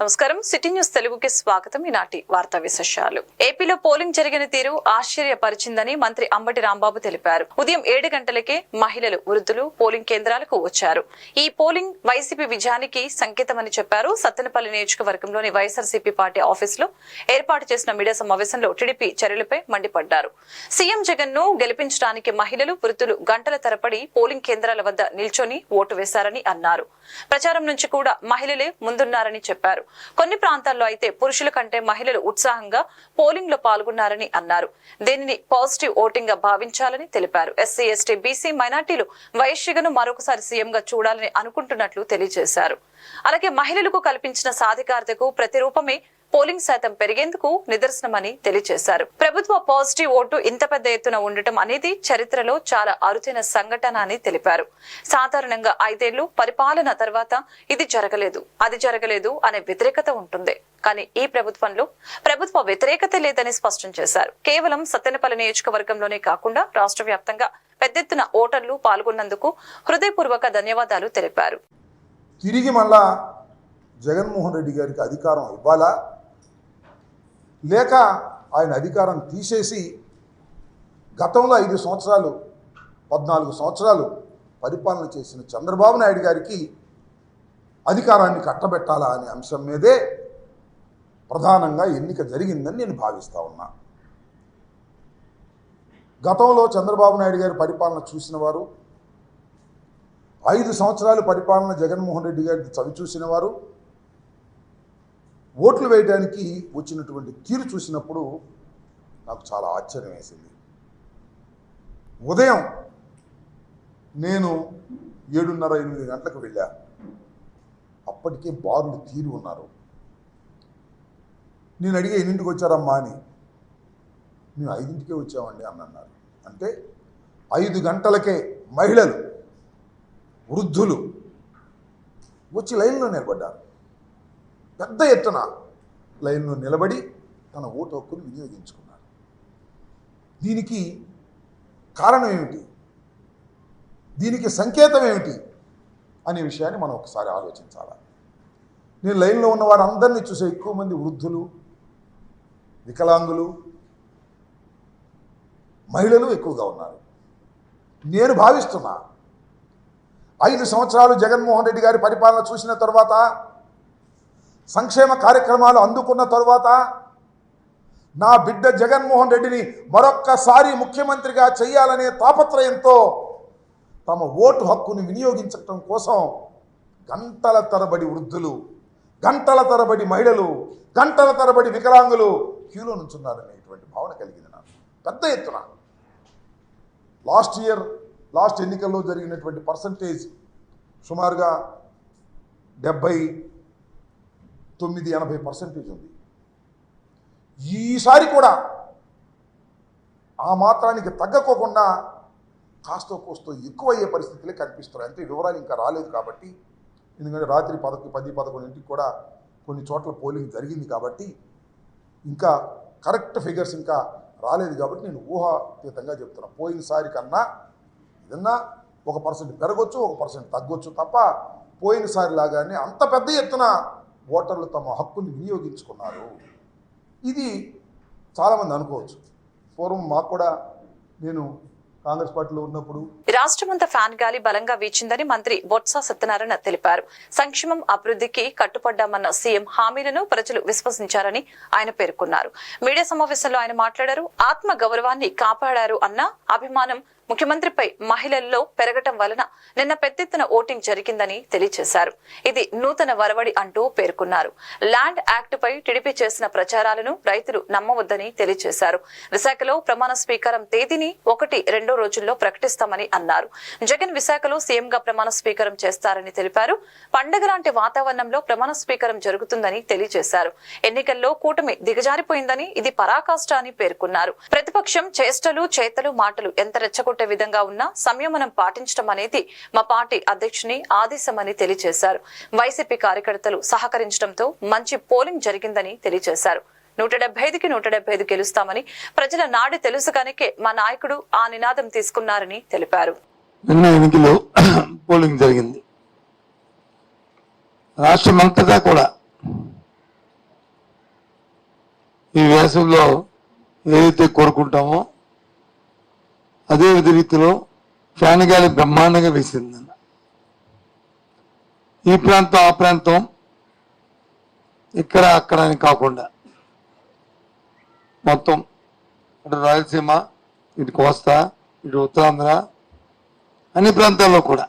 నమస్కారం. City news తెలుగుకి స్వాగతం. ఈనాటి వార్తా విశేషాలు. ఏపీలో పోలింగ్ జరిగిన తీరు ఆశ్చర్యపరిచిందని మంత్రి అంబటి రాంబాబు తెలిపారు. ఉదయం ఏడు గంటలకే మహిళలు వృద్ధులు పోలింగ్ కేంద్రాలకు వచ్చారు. ఈ పోలింగ్ వైసీపీ విజయానికి సంకేతమని చెప్పారు. సత్తెనపల్లి నియోజకవర్గంలోని వైఎస్ఆర్సీపీ పార్టీ ఆఫీసులో ఏర్పాటు చేసిన మీడియా సమావేశంలో టీడీపీ చర్యలపై మండిపడ్డారు. సీఎం జగన్ను గెలిపించడానికి మహిళలు వృద్ధులు గంటల తరబడి పోలింగ్ కేంద్రాల వద్ద నిల్చొని ఓటు వేశారని అన్నారు. ప్రచారం నుంచి కూడా మహిళలే ముందున్నారని చెప్పారు. కొన్ని ప్రాంతాల్లో అయితే పురుషుల కంటే మహిళలు ఉత్సాహంగా పోలింగ్లో పాల్గొన్నారని అన్నారు. దీనిని పాజిటివ్ ఓటింగ్గా భావించాలని తెలిపారు. ఎస్సీ ఎస్టీ బీసీ మైనార్టీలు వైశ్యగను మరొకసారి సీఎం గా చూడాలని అనుకుంటున్నట్లు తెలియజేశారు. అలాగే మహిళలకు కల్పించిన సాధికారతకు ప్రతిరూపమే పోలింగ్ శాతం పెరిగేందుకు నిదర్శనమని తెలియజేశారు. ప్రభుత్వ పాజిటివ్ ఓటు ఇంత పెద్ద ఎత్తున ఉండటం అనేది చరిత్రలో చాలా అరుదైన సంఘటన అని తెలిపారు. సాధారణంగా ఐదేళ్ళు పరిపాలన తర్వాత ఇది జరగలేదు అది జరగలేదు అనే వ్యతిరేకత ఉంటుంది. కానీ ఈ ప్రభుత్వంలో ప్రభుత్వ వ్యతిరేకత లేదని స్పష్టం చేశారు. కేవలం సత్యనపల్లి నియోజకవర్గంలోనే కాకుండా రాష్ట్ర వ్యాప్తంగా పెద్ద ఎత్తున ఓటర్లు పాల్గొన్నందుకు హృదయపూర్వక ధన్యవాదాలు తెలిపారు. తిరిగి మళ్ళా జగన్మోహన్ రెడ్డి గారికి అధికారం ఇవ్వాలా? లేక ఆయన అధికారం తీసేసి గతంలో ఐదు సంవత్సరాలు పద్నాలుగు సంవత్సరాలు పరిపాలన చేసిన చంద్రబాబు నాయుడు గారికి అధికారాన్ని కట్టబెట్టాలా అనే అంశం మీదే ప్రధానంగా ఎన్నిక జరిగిందని నేను భావిస్తూ ఉన్నా. గతంలో చంద్రబాబు నాయుడు గారి పరిపాలన చూసిన వారు ఐదు సంవత్సరాలు పరిపాలన జగన్మోహన్ రెడ్డి గారి చవి చూసిన వారు ఓట్లు వేయడానికి వచ్చినటువంటి తీరు చూసినప్పుడు నాకు చాలా ఆశ్చర్యం వేసింది. ఉదయం నేను ఏడున్నర ఎనిమిది గంటలకు వెళ్ళా. అప్పటికే బారులు తీరి ఉన్నారు. నేను అడిగే ఎన్నింటికి వచ్చారమ్మా అని మేము ఐదింటికే వచ్చామండి అని అన్నారు. అంటే ఐదు గంటలకే మహిళలు వృద్ధులు వచ్చి లైన్లో నిలబడ్డారు. పెద్ద ఎత్తున లైన్లో నిలబడి తన ఓటు హక్కును వినియోగించుకున్నారు దీనికి కారణం ఏమిటి? దీనికి సంకేతం ఏమిటి? అనే విషయాన్ని మనం ఒకసారి ఆలోచించాలి? నేను లైన్లో ఉన్న వారందరినీ చూసే ఎక్కువ మంది వృద్ధులు వికలాంగులు మహిళలు ఎక్కువగా ఉన్నారు. నేను భావిస్తున్నా ఐదు సంవత్సరాలు జగన్మోహన్ రెడ్డి గారి పరిపాలన చూసిన తర్వాత సంక్షేమ కార్యక్రమాలు అందుకున్న తరువాత నా బిడ్డ జగన్మోహన్ రెడ్డిని మరొక్కసారి ముఖ్యమంత్రిగా చేయాలనే తాపత్రయంతో తమ ఓటు హక్కును వినియోగించటం కోసం గంటల తరబడి వృద్ధులు గంటల తరబడి మహిళలు గంటల తరబడి వికలాంగులు క్యూలో నుంచున్నారనేటువంటి భావన కలిగింది నాకు. పెద్ద ఎత్తున. లాస్ట్ ఇయర్ లాస్ట్ ఎన్నికల్లో జరిగినటువంటి పర్సంటేజ్ సుమారుగా డెబ్బై తొమ్మిది ఎనభై పర్సెంటేజ్ ఉంది. ఈసారి కూడా ఆ మాత్రానికి తగ్గకోకుండా కాస్తో కోస్తో ఎక్కువ అయ్యే పరిస్థితులే కనిపిస్తున్నాయి. అంటే వివరాలు ఇంకా రాలేదు కాబట్టి ఎందుకంటే రాత్రి పదకొ పది పదకొండింటికి కూడా కొన్ని చోట్ల పోలింగ్ జరిగింది కాబట్టి ఇంకా కరెక్ట్ ఫిగర్స్ ఇంకా రాలేదు కాబట్టి నేను ఊహాతీతంగా చెప్తున్నా. పోయినసారి కన్నా ఏదన్నా ఒక పర్సెంట్ పెరగొచ్చు ఒక పర్సెంట్ తగ్గొచ్చు తప్ప పోయినసారి లాగానే అంత పెద్ద ఎత్తున ఓటర్లు తమ హక్కుని వినియోగించుకున్నారు. ఇది చాలామంది అనుకోవచ్చు. పూర్వం మాకు కూడా నేను కాంగ్రెస్ పార్టీలో ఉన్నప్పుడు రాష్ట్రమంతా ఫ్యాన్ గాలి బలంగా వీచిందని మంత్రి బొత్స సత్యనారాయణ తెలిపారు. సంక్షేమం అభివృద్ధికి కట్టుపడ్డామన్న సీఎం హామీలను ప్రజలు విశ్వసించారని ఆయన పేర్కొన్నారు. మీడియా సమావేశంలో ఆయన మాట్లాడారు. ఆత్మ గౌరవాన్ని కాపాడారు అన్న అభిమానం ముఖ్యమంత్రిపై మహిళల్లో పెరగటం వలన నిన్న పెద్దెత్తున ఓటింగ్ జరిగిందని తెలియజేశారు. ఇది నూతన వరవడి అంటూ పేర్కొన్నారు. ల్యాండ్ యాక్ట్ పై టీడీపీ చేసిన ప్రచారాలను రైతులు నమ్మవద్దని తెలియజేశారు. విశాఖలో ప్రమాణ స్వీకారం తేదీని ఒకటి రెండో రోజుల్లో ప్రకటిస్తామని అన్నారు. జగన్ విశాఖలో సీఎం గా ప్రమాణ స్వీకారం చేస్తారని తెలిపారు. పండగ లాంటి వాతావరణంలో ప్రమాణ స్వీకారం జరుగుతుందని తెలియజేశారు. ఎన్నికల్లో కూటమి దిగజారిపోయిందని ఇది పరాకాష్ట అని పేర్కొన్నారు. ప్రతిపక్షం చేష్టలు చేతలు మాటలు ఎంత రెచ్చగొట్టు విధంగా ఉన్నా సంయమనం పాటించడం అనేది మా పార్టీ అధ్యక్షుని ఆదేశమని తెలియజేశారు వైసీపీ కార్యకర్తలు సహకరించడంతో మంచి పోలింగ్ జరిగిందని తెలియజేశారు నూట డెబ్బై ఐదుకి నూట డెబ్బై ఐదు గెలుస్తామని ప్రజల నాడి తెలుసు కనుకే మా నాయకుడు ఆ నినాదం తీసుకున్నారని తెలిపారు. నిన్న పోలింగ్ జరిగింది. రాష్ట్రమంతటా కూడా ఈ వేసవిలో ఏదైతే కోరుకుంటామో అదే రీతిలో ఫ్యాన్ గాలి బ్రహ్మాండంగా వేసింది. ఈ ప్రాంతం ఆ ప్రాంతం ఇక్కడ అక్కడ అని కాకుండా మొత్తం అటు రాయలసీమ ఇటు కోస్తా ఇటు ఉత్తరాంధ్ర అన్ని ప్రాంతాల్లో కూడా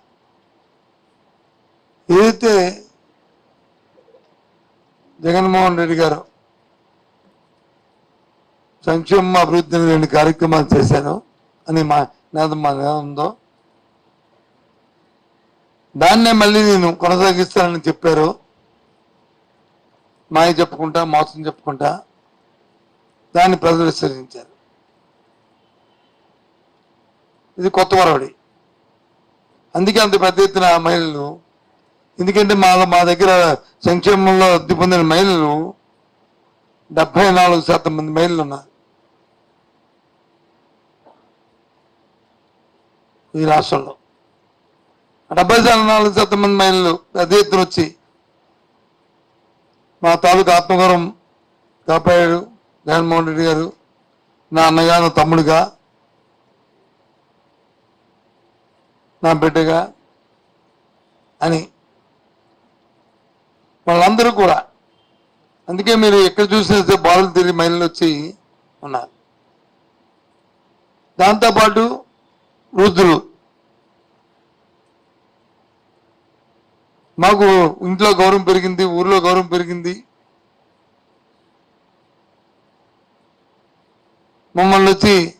ఏదైతే జగన్మోహన్ రెడ్డి గారు సంక్షేమ అభివృద్ధి రెండు కార్యక్రమాలు చేశారు అని మా మా ఉందో. దాన్నే మళ్ళీ నేను కొనసాగిస్తానని చెప్పారు. మాయ చెప్పుకుంటా మోసం చెప్పుకుంటా దాన్ని ప్రజలు విసర్జించారు. ఇది కొత్త వరవడి. అందుకే అంత పెద్ద ఎత్తున మహిళలు ఎందుకంటే మా మా దగ్గర సంక్షేమంలో లబ్ధి పొందిన మహిళలు డెబ్బై నాలుగు శాతం మంది మహిళలు ఉన్నారు. ఈ రాష్ట్రంలో. డెబ్బై శాతం నాలుగు శాతం మంది మహిళలు పెద్ద ఎత్తున వచ్చి మా తాలూకు ఆత్మగౌరవం కాపాడాడు జగన్మోహన్ రెడ్డి గారు నా అన్నగా నా తమ్ముడుగా నా బిడ్డగా అని వాళ్ళందరూ కూడా. అందుకే మీరు ఎక్కడ చూసినా బాలు తిరిగి మహిళలు వచ్చి ఉన్నారు. దాంతోపాటు వృద్ధులు. మాకు ఇంట్లో గౌరవం పెరిగింది ఊర్లో గౌరవం పెరిగింది. మమ్మల్ని వచ్చి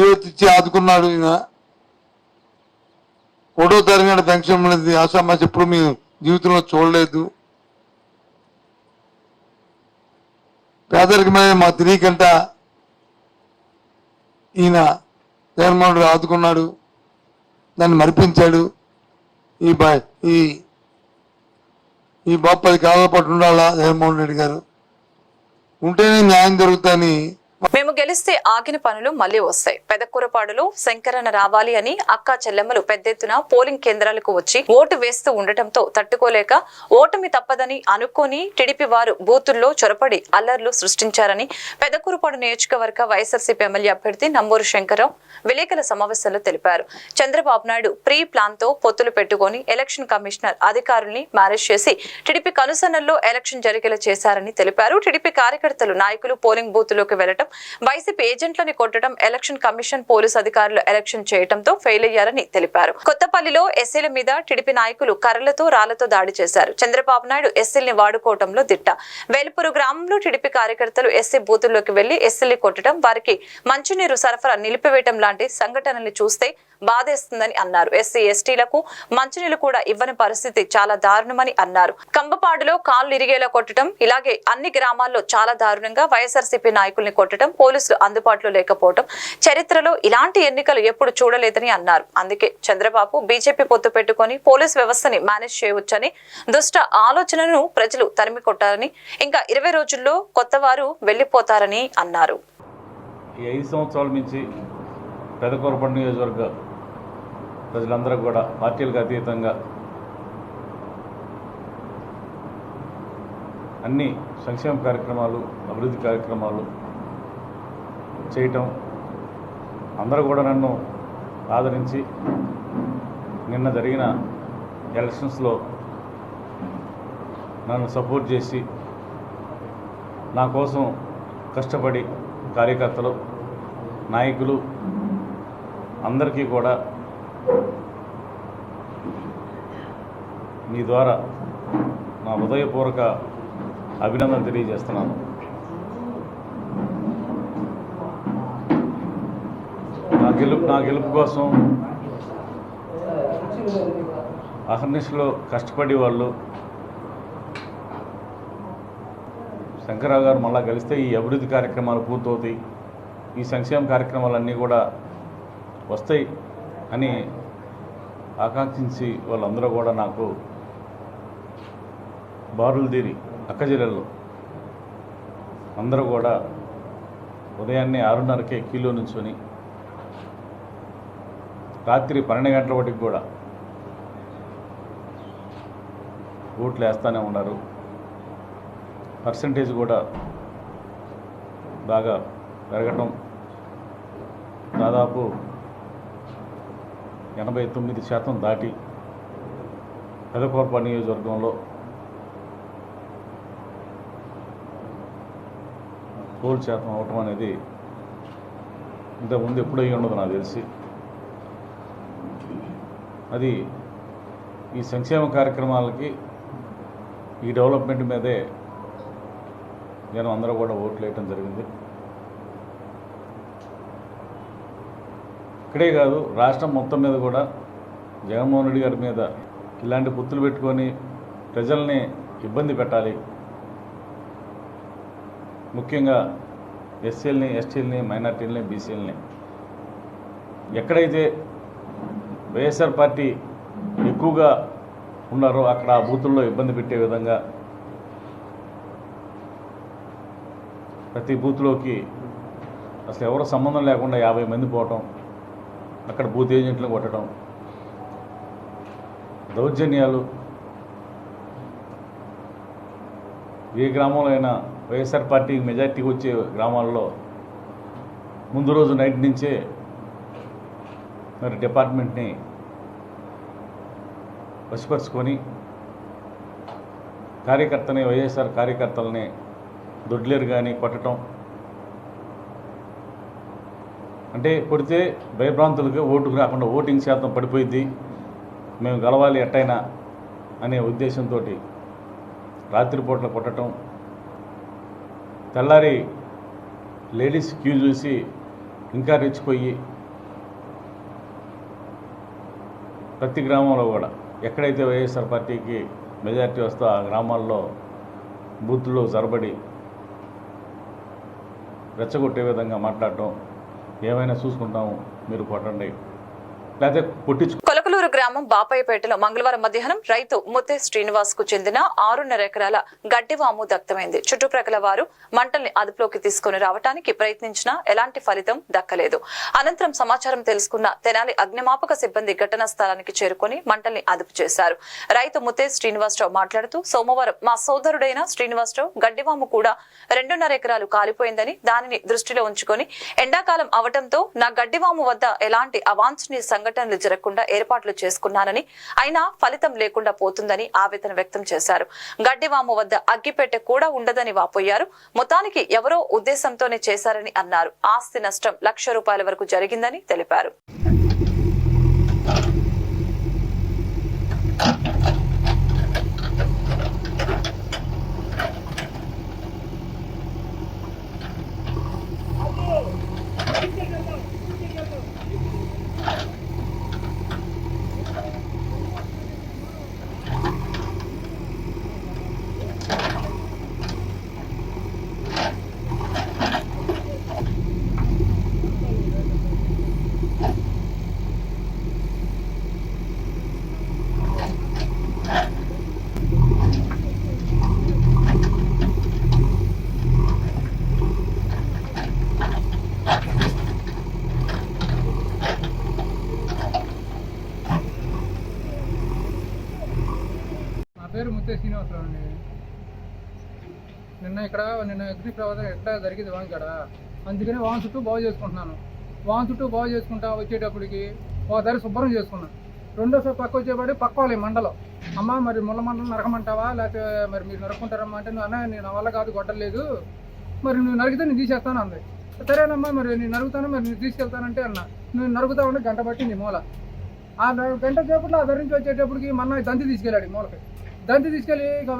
చేతిచ్చి ఆదుకున్నాడు ఈయన. ఒకటో తరగతి పెన్షన్ అనేది ఆశామాసి ఎప్పుడు మీ జీవితంలో చూడలేదు. పేదరికమైన మా తెలియకంట ఈయన జగన్మోహన్ ఆదుకున్నాడు దాన్ని మరిపించాడు. ఈ బ ఈ ఈ బాబు పది ఉండాలా జగన్మోహన్ రెడ్డి గారు? ఉంటేనే న్యాయం జరుగుతుందని గెలిస్తే ఆగిన పనులు మళ్ళీ వస్తాయి. పెదకూరపాడులో శంకరన్న రావాలి అని అక్క చెల్లెమ్మలు పెద్ద ఎత్తున పోలింగ్ కేంద్రాలకు వచ్చి ఓటు వేస్తూ ఉండటంతో తట్టుకోలేక ఓటమి తప్పదని అనుకోని టిడిపి వారు బూతుల్లో చొరపడి అల్లర్లు సృష్టించారని పెదకూరపాడు నియోజకవర్గ వైఎస్ఆర్సీపీ ఎమ్మెల్యే అభ్యర్థి నంబూరు శంకరరావు విలేకరుల సమావేశంలో తెలిపారు. చంద్రబాబు నాయుడు ప్రీ ప్లాన్తో పొత్తులు పెట్టుకొని ఎలక్షన్ కమిషనర్ అధికారుల్ని మేనేజ్ చేసి టిడిపి కనుసన్నల్లో ఎలక్షన్ జరిగేలా చేశారని తెలిపారు. టిడిపి కార్యకర్తలు నాయకులు పోలింగ్ బూత్లోకి వెళ్ళడం వైసీపీ ఏజెంట్లని కొట్టడం ఎలక్షన్ కమిషన్ పోలీసు అధికారులు ఎలక్షన్ చేయడంతో ఫెయిల్ అయ్యారని తెలిపారు. కొత్తపల్లిలో ఎస్సీల మీద టిడిపి నాయకులు కర్రలతో రాళ్ళతో దాడి చేశారు. చంద్రబాబు నాయుడు ఎస్సీల్ని వాడుకోవడంలో దిట్ట. వేల్పూరు గ్రామంలో టిడిపి కార్యకర్తలు ఎస్సీ బూతుల్లోకి వెళ్ళి ఎస్సీల్ని కొట్టడం వారికి మంచినీరు సరఫరా నిలిపివేయడం లాంటి సంఘటనలు చూస్తే బాధేస్తుందని అన్నారు. ఎస్సీ ఎస్టీలకు మంచినీళ్ళు కూడా ఇవ్వని పరిస్థితి చాలా దారుణమని అన్నారు. కంబపాడులో కాళ్ళు ఇరిగేలా కొట్టడం ఇలాగే అన్ని గ్రామాల్లో చాలా దారుణంగా వైఎస్ఆర్సీపీ నాయకుల్ని కొట్టడం పోలీసులు అందుబాటులో లేకపోవడం చరిత్రలో ఇలాంటి ఎన్నికలు ఎప్పుడు చూడలేదని అన్నారు. అందుకే చంద్రబాబు బీజేపీ పొత్తు పెట్టుకొని పోలీస్ వ్యవస్థని మేనేజ్ చేయవచ్చని దుష్ట ఆలోచనను ప్రజలు తరిమి కొట్టారని ఇంకా ఇరవై రోజుల్లో కొత్త వారు వెళ్ళిపోతారని అన్నారు. ఈ ఐదు సంవత్సరాల నుంచి పెదకూరపడి నియోజకవర్గ ప్రజలందరూ కూడా పార్టీలకు అతీతంగా అన్ని సంక్షేమ కార్యక్రమాలు అభివృద్ధి కార్యక్రమాలు చేయటం అందరూ కూడా నన్ను ఆదరించి నిన్న జరిగిన ఎలక్షన్స్లో నన్ను సపోర్ట్ చేసి నా కోసం కష్టపడి కార్యకర్తలు నాయకులు అందరికీ కూడా నీ ద్వారా నా హృదయపూర్వక అభినందన తెలియజేస్తున్నాను. నా గెలుపు నా గెలుపు కోసం అహర్నిశలో కష్టపడి వాళ్ళు శంకరరావు గారు మళ్ళా కలిస్తే ఈ అభివృద్ధి కార్యక్రమాలు పూర్తవుతాయి. ఈ సంక్షేమ కార్యక్రమాలన్నీ కూడా వస్తాయి. అని ఆకాంక్షించి వాళ్ళందరూ కూడా నాకు బారులు తీరి అక్క జిల్లాలో అందరూ కూడా ఉదయాన్నే ఆరున్నరకే కీలో నుంచుని రాత్రి పన్నెండు గంటల వాటికి కూడా ఓట్లు వేస్తూనే ఉన్నారు. పర్సంటేజ్ కూడా బాగా పెరగటం దాదాపు ఎనభై తొమ్మిది శాతం దాటి పెదకోర్ప నియోజకవర్గంలో తోలు శాతం అవటం అనేది ఇంతకుముందు ఎప్పుడూ అయ్యి ఉండదు నాకు తెలిసి. అది ఈ సంక్షేమ కార్యక్రమాలకి ఈ డెవలప్మెంట్ మీదే జనం అందరూ కూడా ఓట్లు వేయటం జరిగింది. ఇక్కడే కాదు రాష్ట్రం మొత్తం మీద కూడా జగన్మోహన్ రెడ్డి గారి మీద ఇలాంటి గుర్తులు పెట్టుకొని ప్రజల్ని ఇబ్బంది పెట్టాలి. ముఖ్యంగా ఎస్సీలని ఎస్టీలని మైనార్టీలని బీసీలని. ఎక్కడైతే వైఎస్ఆర్ పార్టీ ఎక్కువగా ఉన్నారో అక్కడ ఆ బూతుల్లో ఇబ్బంది పెట్టే విధంగా ప్రతి బూత్లోకి అసలు ఎవరు సంబంధం లేకుండా యాభై మంది పోవటం అక్కడ బూత్ ఏజెంట్లు కొట్టడం. దౌర్జన్యాలు. ఏ గ్రామంలో అయినా వైఎస్ఆర్ పార్టీ మెజార్టీకి వచ్చే గ్రామాల్లో ముందు రోజు నైట్ నుంచే మరి డిపార్ట్మెంట్ని వశపరుచుకొని కార్యకర్తని వైఎస్ఆర్ కార్యకర్తలని దొడ్లేరు కానీ కొట్టడం అంటే కొడితే భయభ్రాంతులకు ఓటుకు రాకుండా ఓటింగ్ శాతం పడిపోయింది మేము గెలవాలి ఎట్టయినా అనే ఉద్దేశంతో రాత్రిపూట్ల కొట్టడం తెల్లారి లేడీస్ క్యూ చూసి ఇంకా రెచ్చిపోయి ప్రతి గ్రామంలో కూడా ఎక్కడైతే వైఎస్ఆర్ పార్టీకి మెజారిటీ వస్తో ఆ గ్రామాల్లో బూత్లో జరబడి రెచ్చగొట్టే విధంగా మాట్లాడటం. ఏమైనా చూసుకుంటాము మీరు కొట్టండి. లేకపోతే కొట్టించు కొలకలూరు గ్రామం బాపాయపేటలో మంగళవారం మధ్యాహ్నం రైతు ముత్తే శ్రీనివాస్కు చెందిన ఆరున్నర ఎకరాల గడ్డివాము దగ్ధమైంది. చుట్టుప్రక్కల వారు మంటల్ని అదుపులోకి తీసుకుని రావడానికి ప్రయత్నించినా ఎలాంటి ఫలితం దక్కలేదు. అనంతరం సమాచారం తెలుసుకున్న తెనాలి అగ్నిమాపక సిబ్బంది ఘటనా స్థలానికి చేరుకుని మంటల్ని అదుపు చేశారు. రైతు ముత్తే శ్రీనివాసరావు మాట్లాడుతూ సోమవారం మా సోదరుడైన శ్రీనివాసరావు గడ్డివాము కూడా రెండున్నర ఎకరాలు కాలిపోయిందని దానిని దృష్టిలో ఉంచుకొని ఎండాకాలం అవటంతో నా గడ్డివాము వద్ద ఎలాంటి అవాంఛనీయ సంఘటనలు జరగకుండా ఏర్పాట్లు చేసుకున్నానని అయినా ఫలితం లేకుండా పోతుందని ఆవేదన వ్యక్తం చేశారు. గడ్డివాము వద్ద అగ్గిపెట్టె కూడా ఉండదని వాపోయారు. మొత్తానికి ఎవరో ఉద్దేశంతోనే చేశారని అన్నారు. ఆస్తి నష్టం లక్ష రూపాయల వరకు జరిగిందని తెలిపారు నా పేరు ముత్తే శ్రీనివాసరావు అండి నిన్న ఇక్కడ నిన్న అగ్ని ప్రమాదం ఎట్లా జరిగింది వాన్ అందుకని వాన్ చుట్టూ బాగు చేసుకుంటున్నాను. వాన్ చుట్టూ బాగు చేసుకుంటా వచ్చేటప్పటికి ఒక దారి శుభ్రం చేసుకున్నాను రెండోసారి పక్క వచ్చేపాటి పక్కవాలి మండలం. అమ్మ మరి ముళ్ళ మండలం నరకమంటావా? లేకపోతే మరి మీరు నరకుంటారమ్మా అంటే నువ్వు అన్న నేను నా వల్ల కాదు కొట్టలేదు మరి నువ్వు నరికితే నేను తీసేస్తాను అంది. సరేనమ్మా మరి నేను నరుగుతాను మరి నేను తీసుకెళ్తానంటే అన్న. నువ్వు నరుగుతా ఉంటే గంట పట్టింది నీ మూల. ఆ గంట సేపట్లో ఆ నుంచి వచ్చేటప్పటికి మన దంతి తీసుకెళ్ళాడు మూలకి. దంతి తీసుకెళ్ళి ఇక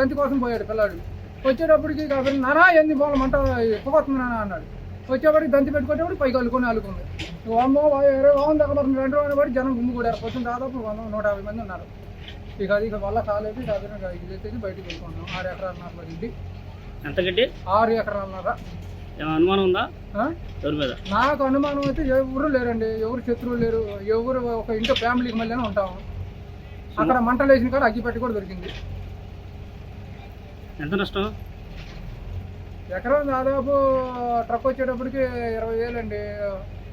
దంతి కోసం పోయాడు పిల్లాడు. వచ్చేటప్పటికి ఇక వీరు, నానా ఎంది మూల మంట ఎక్కువస్తుంది నాన్న అన్నాడు. వచ్చేప్పటికి దంతి పెట్టుకునేప్పుడు పైకి అల్లుకొని అల్లుకుంది. అమ్మో ఇరవై బాగుంది అక్కడ రెండు రోజులు పడి జనం గుమ్ము కూడా కొంచెం దాదాపు వంద నూట యాభై మంది ఉన్నారు. ఇక అది ఇక వల్ల కాలేదు ఇక ఇది అయితే బయటికి వెళ్ళుకుంటున్నాం ఆరు ఎకరాలన్నర పడింది ఎంత గట్టి ఆరు ఎకరాలన్నర అనుమానం ఉందా? ఎవరి మీద? నాకు అనుమానం అయితే ఎవరు లేరండి. ఎవరు శత్రువులు లేరు. ఎవరు ఒక ఇంట్లో ఫ్యామిలీకి మళ్ళీ ఉంటాము. అక్కడ మంటలు వేసిన కాడ అగ్గిపెట్టి కూడా దొరికింది. ఎంత నష్టం? ఎకరం దాదాపు ట్రక్ వచ్చేటప్పటికి ఇరవై వేలు అండి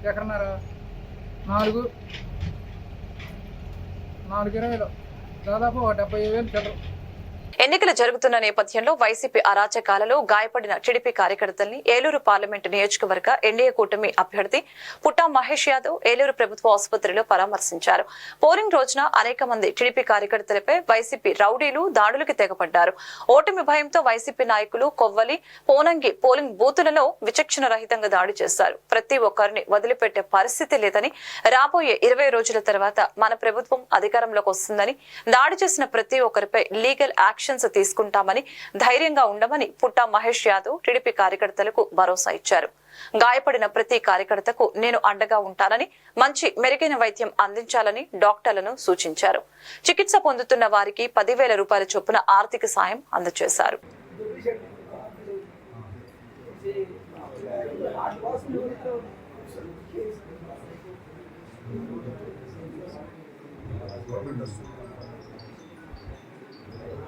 ఎకరన్నర. నాలుగు. నాలుగు ఇరవైలో. దాదాపు డెబ్బై వేలు చిల్లర. ఎన్నికలు జరుగుతున్న నేపథ్యంలో వైసీపీ అరాచకాలలో గాయపడిన టీడీపీ కార్యకర్తల్ని ఏలూరు పార్లమెంటు నియోజకవర్గ ఎన్డీఏ కూటమి అభ్యర్థి పుట్టా మహేష్ యాదవ్ ఏలూరు ప్రభుత్వ ఆసుపత్రిలో పరామర్శించారు. పోలింగ్ రోజున అనేక మంది టీడీపీ కార్యకర్తలపై వైసీపీ రౌడీలు దాడులకు తెగపడ్డారు. ఓటమి భయంతో వైసీపీ నాయకులు కొవ్వలి పోనంగి పోలింగ్ బూతులలో విచక్షణ రహితంగా దాడి చేశారు. ప్రతి ఒక్కరిని వదిలిపెట్టే పరిస్థితి లేదని రాబోయే ఇరవై రోజుల తర్వాత మన ప్రభుత్వం అధికారంలోకి వస్తుందని దాడి చేసిన ప్రతి ఒక్కరిపై లీగల్ యాక్షన్స్ తీసుకుంటామని ధైర్యంగా ఉండమని పుట్టా మహేష్ యాదవ్ టీడీపీ కార్యకర్తలకు భరోసా ఇచ్చారు. గాయపడిన ప్రతి కార్యకర్తకు నేను అండగా ఉంటానని మంచి మెరుగైన వైద్యం అందించాలని డాక్టర్లను సూచించారు. చికిత్స పొందుతున్న వారికి పదివేల రూపాయల చొప్పున ఆర్థిక సాయం అందజేశారు.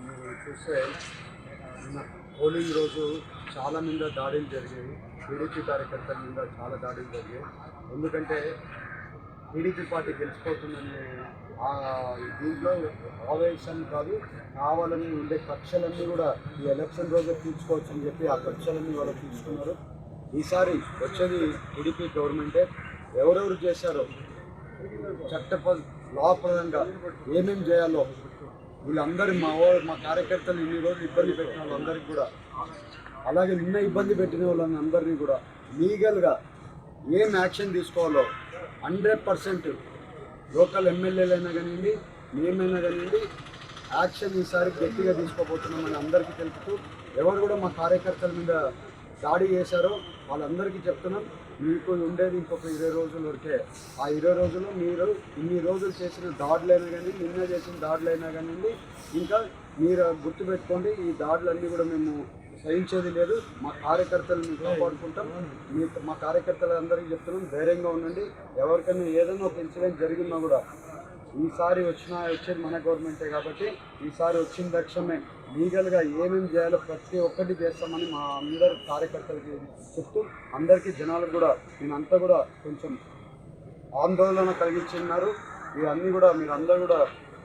మీరు చూస్తే నిన్న పోలింగ్ రోజు చాలా మీద దాడులు జరిగాయి. టీడీపీ కార్యకర్తల మీద చాలా దాడులు జరిగాయి ఎందుకంటే టీడీపీ పార్టీ గెలిచిపోతుందనే ఆ దీంట్లో ఆవేశం కాదు కావాలని ఉండే కక్షలన్నీ కూడా ఈ ఎలక్షన్ రోజే తీర్చుకోవచ్చు అని చెప్పి ఆ కక్షలన్నీ వాళ్ళు తీసుకున్నారు ఈసారి వచ్చేది టీడీపీ గవర్నమెంటే. ఎవరెవరు చేశారో చట్ట లాభప్రదంగా ఏమేం చేయాలో వీళ్ళందరూ మా మా కార్యకర్తలు ఇన్ని రోజులు ఇబ్బంది పెట్టిన వాళ్ళందరికీ కూడా అలాగే నిన్న ఇబ్బంది పెట్టిన వాళ్ళని అందరినీ కూడా లీగల్గా ఏం యాక్షన్ తీసుకోవాలో హండ్రెడ్ పర్సెంట్ లోకల్ ఎమ్మెల్యేలైనా కానివ్వండి మేమైనా కానివ్వండి యాక్షన్ ఈసారి గట్టిగా తీసుకోబోతున్నామని అందరికీ తెలుపుతూ ఎవరు కూడా మా కార్యకర్తల మీద దాడి చేశారో వాళ్ళందరికీ చెప్తున్నాం. మీకు ఉండేది ఇంకొక ఇరవై రోజుల వరకే ఆ ఇరవై రోజుల్లో మీరు ఇన్ని రోజులు చేసిన దాడులైనా కానీ నిన్న చేసిన దాడులైనా కానివ్వండి ఇంకా మీరు గుర్తుపెట్టుకోండి ఈ దాడులన్నీ కూడా మేము సహించేది లేదు. మా కార్యకర్తలను కాపాడుకుంటాం. మీ మా కార్యకర్తలందరికీ చెప్తున్నాం ధైర్యంగా ఉండండి. ఎవరికైనా ఏదైనా ఒక ఇన్సిడెంట్ జరిగినా కూడా ఈసారి వచ్చిన వచ్చేది మన గవర్నమెంటే కాబట్టి ఈసారి వచ్చిన లక్ష్యమే. లీగల్గా ఏమేమి చేయాలో ప్రతి ఒక్కటి చేస్తామని మా అందరి కార్యకర్తలకి చెప్తూ అందరికీ జనాలకు కూడా నేనంతా కూడా కొంచెం ఆందోళన కలిగించున్నారు. ఇవన్నీ కూడా మీరు అందరూ కూడా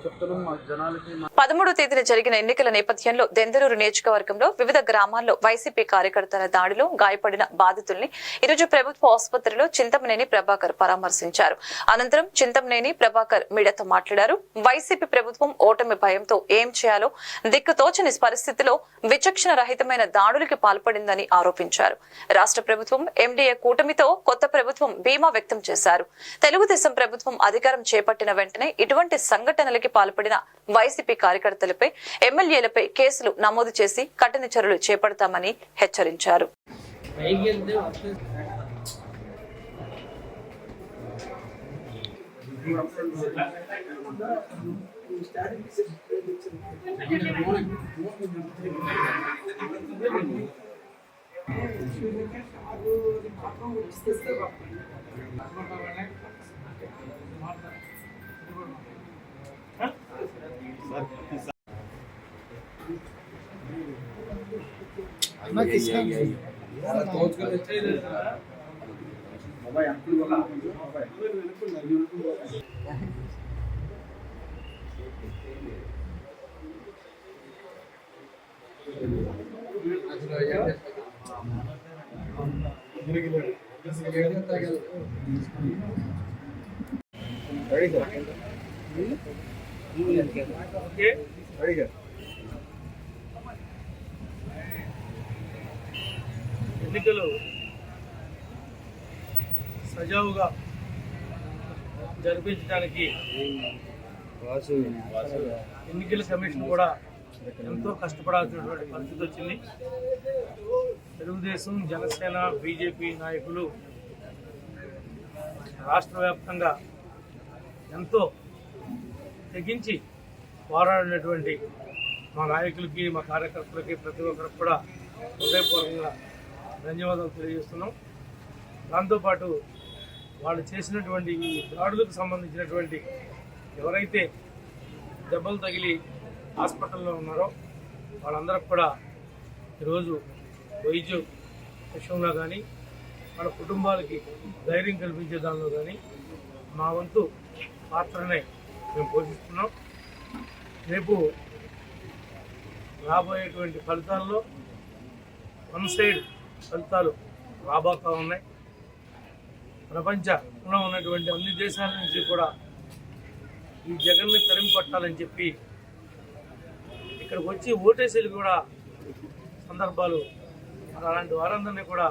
పదమూడు పదమూడో తేదీన జరిగిన ఎన్నికల నేపథ్యంలో దెందరూరు నియోజకవర్గంలో వివిధ గ్రామాల్లో వైసీపీ కార్యకర్తల దాడిలో గాయపడిన బాధితుల్ని ఈరోజు ప్రభుత్వ ఆసుపత్రిలో చింతమనేని ప్రభాకర్ పరామర్శించారు. అనంతరం చింతమనేని ప్రభాకర్ మీడియాతో మాట్లాడారు. వైసీపీ ప్రభుత్వం ఓటమి భయంతో ఏం చేయాలో దిక్కుతోచని పరిస్థితిలో విచక్షణ రహితమైన దాడులకి పాల్పడిందని ఆరోపించారు. రాష్ట్ర ప్రభుత్వం ఎండీఏ కూటమితో కొత్త ప్రభుత్వం బీమా వ్యక్తం చేశారు. తెలుగుదేశం ప్రభుత్వం అధికారం చేపట్టిన వెంటనే ఇటువంటి సంఘటనలకి పాల్పడిన వైసీపీ కార్యకర్తలపై ఎమ్మెల్యేలపై కేసులు నమోదు చేసి కఠిన చర్యలు చేపడతామని హెచ్చరించారు. Ready, sir. ఎన్నికలు సజావుగా జరిపించడానికి ఎన్నికల కమిషన్ కూడా ఎంతో కష్టపడాల్సినటువంటి పరిస్థితి వచ్చింది. తెలుగుదేశం జనసేన బీజేపీ నాయకులు రాష్ట్ర వ్యాప్తంగా ఎంతో తెగించి పోరాడినటువంటి మా నాయకులకి మా కార్యకర్తలకి ప్రతి ఒక్కరికి కూడా హృదయపూర్వకంగా ధన్యవాదాలు తెలియజేస్తున్నాం. దాంతోపాటు వాళ్ళు చేసినటువంటి ఈ దాడులకు సంబంధించినటువంటి ఎవరైతే దెబ్బలు తగిలి హాస్పిటల్లో ఉన్నారో వాళ్ళందరికి కూడా ఈరోజు వైద్యం విషయంలో కానీ వాళ్ళ కుటుంబాలకి ధైర్యం కల్పించే దానిలో కానీ మా వంతు పాత్రనే మేము పోషిస్తున్నాం. రేపు రాబోయేటువంటి ఫలితాల్లో వన్ సైడ్ ఫలితాలు రాబోతూ ఉన్నాయి. ప్రపంచంలో ఉన్నటువంటి అన్ని దేశాల నుంచి కూడా ఈ జగన్ని తరిమి కొట్టాలని చెప్పి ఇక్కడికి వచ్చి ఓటేసీలు కూడా సందర్భాలు. అలాంటి వారందరినీ కూడా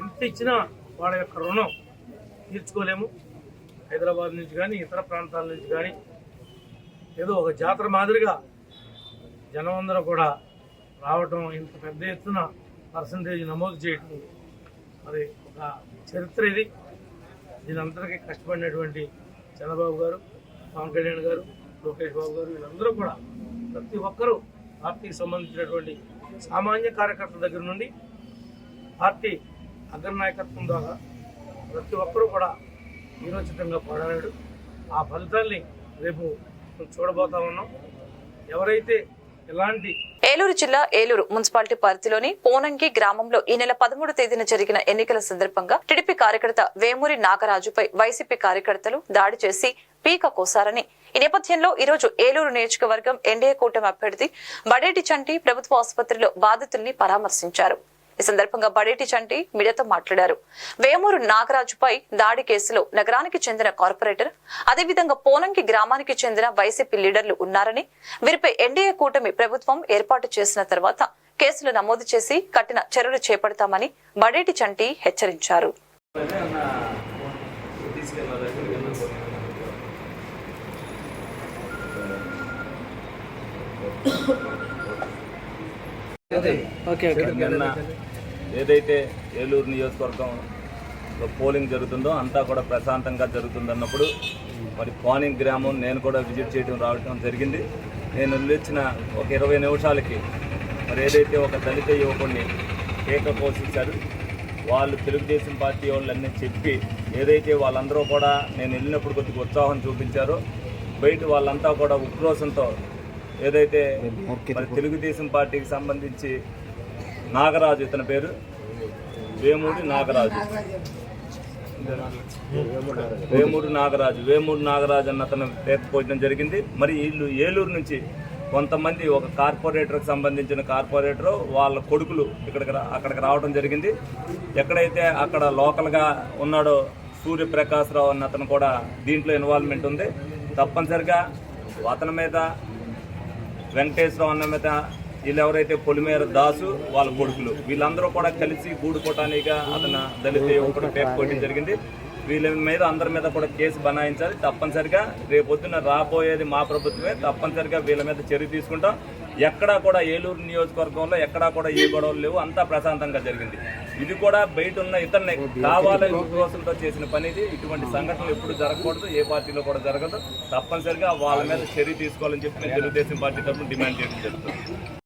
ఎంత ఇచ్చినా వాళ్ళ యొక్క రుణం తీర్చుకోలేము. హైదరాబాద్ నుంచి కానీ ఇతర ప్రాంతాల నుంచి కానీ ఏదో ఒక జాతర మాదిరిగా జనం అందరూ కూడా రావటం ఇంత పెద్ద ఎత్తున పర్సంటేజ్ నమోదు చేయటం మరి ఒక చరిత్ర ఇది. దీని కష్టపడినటువంటి చంద్రబాబు గారు పవన్ కళ్యాణ్ గారు లోకేష్ బాబు గారు వీళ్ళందరూ కూడా ప్రతి ఒక్కరూ పార్టీకి సంబంధించినటువంటి సామాన్య కార్యకర్తల దగ్గర నుండి పార్టీ అగ్రనాయకత్వం ద్వారా ప్రతి ఒక్కరూ కూడా వీరోచితంగా పోరాడాడు ఆ ఫలితాల్ని రేపు చూడబోతా ఉన్నాం. ఎవరైతే ఇలాంటి ఏలూరు జిల్లా ఏలూరు మున్సిపాలిటీ పరిధిలోని పోనంగి గ్రామంలో ఈ నెల పదమూడు తేదీన జరిగిన ఎన్నికల సందర్భంగా టీడీపీ కార్యకర్త వేమూరి నాగరాజుపై వైసీపీ కార్యకర్తలు దాడి చేసి పీక కోసారని. ఈ నేపథ్యంలో ఈరోజు ఏలూరు నియోజకవర్గం ఎన్డీఏ కూటమి అభ్యర్థి బడేటి చంటి ప్రభుత్వ ఆసుపత్రిలో బాధితుల్ని పరామర్శించారు. ఈ సందర్భంగా బడేటి చంటి మీడియాతో మాట్లాడారు వేమూరు నాగరాజుపై దాడి కేసులో నగరానికి చెందిన కార్పొరేటర్ అదేవిధంగా పోనంకి గ్రామానికి చెందిన వైసీపీ లీడర్లు ఉన్నారని వీరిపై ఎన్డీఏ కూటమి ప్రభుత్వం ఏర్పాటు చేసిన తర్వాత కేసులు నమోదు చేసి కఠిన చర్యలు చేపడతామని బడేటి చంటి హెచ్చరించారు నిన్న ఏదైతే ఏలూరు నియోజకవర్గంలో పోలింగ్ జరుగుతుందో అంతా కూడా ప్రశాంతంగా జరుగుతుందన్నప్పుడు మరి పానింగ్ గ్రామం నేను కూడా విజిట్ చేయడం రావడం జరిగింది. నేను వెళ్ళొచ్చిన ఒక ఇరవై నిమిషాలకి మరి ఏదైతే ఒక దళిత యువకుడిని కేక పోషించారు వాళ్ళు తెలుగుదేశం పార్టీ వాళ్ళన్నీ చెప్పి ఏదైతే వాళ్ళందరూ కూడా నేను వెళ్ళినప్పుడు కొద్దిగా ఉత్సాహం చూపించారో బయట వాళ్ళంతా కూడా ఉక్రోషంతో ఏదైతే మరి తెలుగుదేశం పార్టీకి సంబంధించి నాగరాజు ఇతని పేరు? వేమూరి నాగరాజు. వేమూరు నాగరాజు. వేమూరు నాగరాజు అన్న అతను లేకపోవడం జరిగింది. మరి వీళ్ళు ఏలూరు నుంచి కొంతమంది ఒక కార్పొరేటర్కి సంబంధించిన కార్పొరేటర్ వాళ్ళ కొడుకులు ఇక్కడికి అక్కడికి రావడం జరిగింది. ఎక్కడైతే అక్కడ లోకల్గా ఉన్నాడో సూర్యప్రకాశ్రావు అన్న అతను కూడా దీంట్లో ఇన్వాల్వ్మెంట్ ఉంది. తప్పనిసరిగా అతని మీద వెంకటేశ్వరరావు అన్న మీద వీళ్ళు ఎవరైతే పొలిమేర దాసు వాళ్ళ కొడుకులు వీళ్ళందరూ కూడా కలిసి గూడు కొట్టానిగా అతను దళిత యువకుడు పేపు జరిగింది. వీళ్ళ మీద అందరి మీద కూడా కేసు బనాయించాలి. తప్పనిసరిగా రేపొద్దున రాబోయేది మా ప్రభుత్వమే. తప్పనిసరిగా వీళ్ళ మీద చర్య తీసుకుంటాం. ఎక్కడా కూడా ఏలూరు నియోజకవర్గంలో ఎక్కడా కూడా ఏ గొడవలు లేవు. అంతా ప్రశాంతంగా జరిగింది. ఇది కూడా బయట ఉన్న ఇతరుని కావాలని ఉద్యోగంతో చేసిన పని ఇది ఇటువంటి సంఘటనలు ఎప్పుడు జరగకూడదు. ఏ పార్టీలో కూడా జరగదు. తప్పనిసరిగా వాళ్ళ మీద చర్య తీసుకోవాలని చెప్పి నేను తెలుగుదేశం పార్టీ తరఫున డిమాండ్ చేయడం జరుగుతుంది.